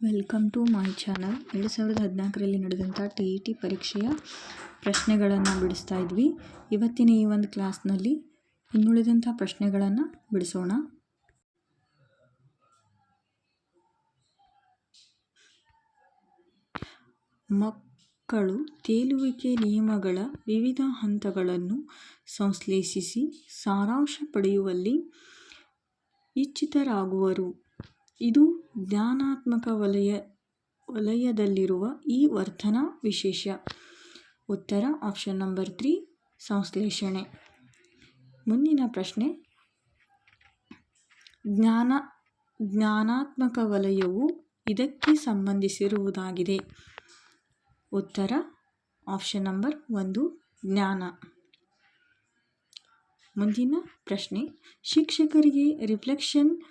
Welcome to my channel. ಎರಡು ಸಾವಿರದ ಹದಿನಾಲ್ಕರಲ್ಲಿ ನಡೆದಂಥ ಟಿ ಇ ಟಿ ಪರೀಕ್ಷೆಯ ಪ್ರಶ್ನೆಗಳನ್ನು ಬಿಡಿಸ್ತಾ ಇದ್ವಿ. ಇವತ್ತಿನ ಈ ಒಂದು ಕ್ಲಾಸ್ನಲ್ಲಿ ಇನ್ನುಳಿದಂಥ ಪ್ರಶ್ನೆಗಳನ್ನು ಬಿಡಿಸೋಣ. ಮಕ್ಕಳು ತೇಲುವಿಕೆ ನಿಯಮಗಳ ವಿವಿಧ ಹಂತಗಳನ್ನು ಸಂಶ್ಲೇಷಿಸಿ ಸಾರಾಂಶ ಪಡೆಯುವಲ್ಲಿ ಇಚ್ಛಿತರಾಗುವರು ಇದು ಜ್ಞಾನಾತ್ಮಕ ವಲಯ, ವಲಯದಲ್ಲಿರುವ ಈ ವರ್ತನಾ ವಿಶೇಷ. ಉತ್ತರ, ಆಪ್ಷನ್ ನಂಬರ್ ತ್ರೀ, ಸಂಶ್ಲೇಷಣೆ. ಮುಂದಿನ ಪ್ರಶ್ನೆ. ಜ್ಞಾನ, ಜ್ಞಾನಾತ್ಮಕ ವಲಯವು ಇದಕ್ಕೆ ಸಂಬಂಧಿಸಿರುವುದಾಗಿದೆ. ಉತ್ತರ, ಆಪ್ಷನ್ ನಂಬರ್ ಒಂದು, ಜ್ಞಾನ. ಮುಂದಿನ ಪ್ರಶ್ನೆ. ಶಿಕ್ಷಕರಿಗೆ ರಿಫ್ಲೆಕ್ಷನ್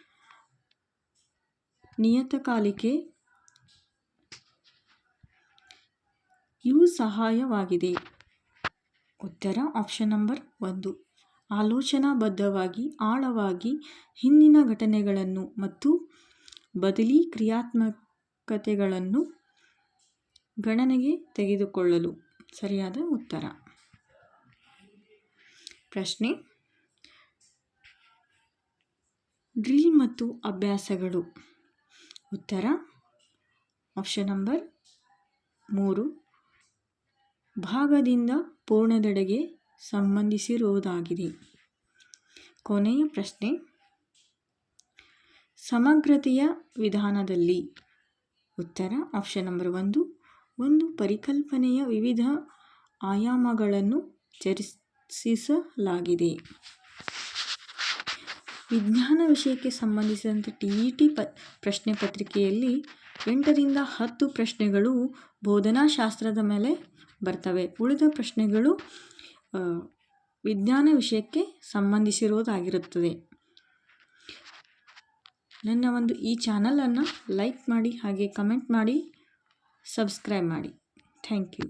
ನಿಯತಕಾಲಿಕೆ ಇವು ಸಹಾಯವಾಗಿದೆ. ಉತ್ತರ ಆಪ್ಷನ್ ನಂಬರ್ ಒಂದು. ಆಲೋಚನಾಬದ್ಧವಾಗಿ, ಆಳವಾಗಿ ಹಿಂದಿನ ಘಟನೆಗಳನ್ನು ಮತ್ತು ಬದಲಿ ಕ್ರಿಯಾತ್ಮಕತೆಗಳನ್ನು ಗಣನೆಗೆ ತೆಗೆದುಕೊಳ್ಳಲು. ಸರಿಯಾದ ಉತ್ತರ. ಪ್ರಶ್ನೆ. ಡ್ರಿಲ್ ಮತ್ತು ಅಭ್ಯಾಸಗಳು. ಉತ್ತರ. ಆಪ್ಷನ್ ನಂಬರ್ ಮೂರು. ಭಾಗದಿಂದ ಪೂರ್ಣದೆಡೆಗೆ ಸಂಬಂಧಿಸಿರುವುದಾಗಿದೆ. ಕೊನೆಯ ಪ್ರಶ್ನೆ. ಸಮಗ್ರತೆಯ ವಿಧಾನದಲ್ಲಿ ಉತ್ತರ. ಆಪ್ಷನ್ ನಂಬರ್ ಒಂದು. ಒಂದು ಪರಿಕಲ್ಪನೆಯ ವಿವಿಧ ಆಯಾಮಗಳನ್ನು ಚರ್ಚಿಸಲಾಗಿದೆ. ವಿಜ್ಞಾನ ವಿಷಯಕ್ಕೆ ಸಂಬಂಧಿಸಿದಂತೆ ಟಿ ಇ ಟಿ ಪ, ಪ್ರಶ್ನೆ ಪತ್ರಿಕೆಯಲ್ಲಿ ಎಂಟರಿಂದ ಹತ್ತು ಪ್ರಶ್ನೆಗಳು ಬೋಧನಾಶಾಸ್ತ್ರದ ಮೇಲೆ ಬರ್ತವೆ. ಉಳಿದ ಪ್ರಶ್ನೆಗಳು ವಿಜ್ಞಾನ ವಿಷಯಕ್ಕೆ ಸಂಬಂಧಿಸಿರುವುದಾಗಿರುತ್ತದೆ. ನನ್ನ ಒಂದು ಈ ಚಾನಲನ್ನು ಲೈಕ್ ಮಾಡಿ, ಹಾಗೆ ಕಮೆಂಟ್ ಮಾಡಿ, ಸಬ್ಸ್ಕ್ರೈಬ್ ಮಾಡಿ. Thank you.